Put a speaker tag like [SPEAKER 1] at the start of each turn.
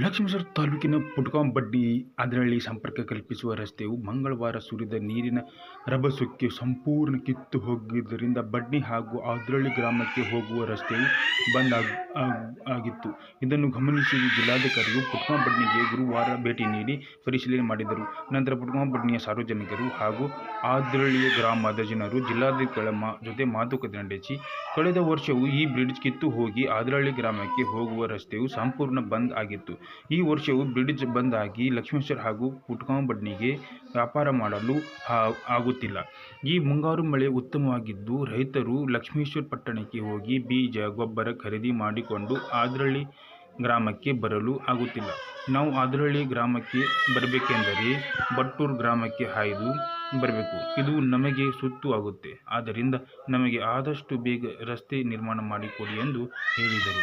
[SPEAKER 1] ಲಕ್ಷ್ಮೇಶ್ವರ ತಾಲೂಕಿನ ಪುಟ್ಕಾಂಬಡ್ಡಿ ಅದರಳ್ಳಿ ಸಂಪರ್ಕ ಕಲ್ಪಿಸುವ ರಸ್ತೆಯು ಮಂಗಳವಾರ ಸುರಿದ ನೀರಿನ ರಭಸಕ್ಕೆ ಸಂಪೂರ್ಣ ಕಿತ್ತು ಹೋಗಿದ್ದರಿಂದ ಬಡ್ಡಿ ಹಾಗೂ ಆದ್ರಳ್ಳಿ ಗ್ರಾಮಕ್ಕೆ ಹೋಗುವ ರಸ್ತೆಯು ಬಂದ್ ಆಗ್- ಆಗ್- ಆಗಿತ್ತು. ಇದನ್ನು ಗಮನಿಸಿ ಜಿಲ್ಲಾಧಿಕಾರಿಯು ಪುಟ್ಕಾಂಬಡ್ನಿಗೆ ಗುರುವಾರ ಭೇಟಿ ನೀಡಿ ಪರಿಶೀಲನೆ ಮಾಡಿದರು. ನಂತರ ಪುಟ್ಕಾಂಬಡ್ನಿಯ ಸಾರ್ವಜನಿಕರು ಹಾಗೂ ಆದ್ರಳ್ಳಿಯ ಗ್ರಾಮದ ಜನರು ಜಿಲ್ಲಾಧಿಕಾರಿಗಳ ಮಾ, ಜೊತೆ ಮಾತುಕತೆ ನಡೆಸಿ, ಕಳೆದ ವರ್ಷವೂ ಈ ಬ್ರಿಡ್ಜ್ ಕಿತ್ತು ಹೋಗಿ ಆದ್ರಳ್ಳಿ ಗ್ರಾಮಕ್ಕೆ ಹೋಗುವ ರಸ್ತೆಯು ಸಂಪೂರ್ಣ ಬಂದ್ ಆಗಿತ್ತು. ಈ ವರ್ಷವು ಬ್ರಿಡ್ಜ್ ಬಂದ್ ಆಗಿ ಲಕ್ಷ್ಮೇಶ್ವರ ಹಾಗೂ ಪುಟ್ಕಾಂಬಡ್ನಿಗೆ ವ್ಯಾಪಾರ ಮಾಡಲು ಆಗುತ್ತಿಲ್ಲ. ಈ ಮುಂಗಾರು ಮಳೆ ಉತ್ತಮವಾಗಿದ್ದು ರೈತರು ಲಕ್ಷ್ಮೇಶ್ವರ ಪಟ್ಟಣಕ್ಕೆ ಹೋಗಿ ಬೀಜ, ಗೊಬ್ಬರ ಖರೀದಿ ಮಾಡಿಕೊಂಡು ಆದ್ರಳ್ಳಿ ಗ್ರಾಮಕ್ಕೆ ಬರಲು ಆಗುತ್ತಿಲ್ಲ. ನಾವು ಆದ್ರಳ್ಳಿ ಗ್ರಾಮಕ್ಕೆ ಬರಬೇಕೆಂದರೆ ಬಟ್ಟೂರು ಗ್ರಾಮಕ್ಕೆ ಹಾಯ್ದು ಬರಬೇಕು. ಇದು ನಮಗೆ ಸುತ್ತು ಆಗುತ್ತೆ. ಆದ್ದರಿಂದ ನಮಗೆ ಆದಷ್ಟು ಬೇಗ ರಸ್ತೆ ನಿರ್ಮಾಣ ಮಾಡಿಕೊಡಿ ಎಂದು ಹೇಳಿದರು.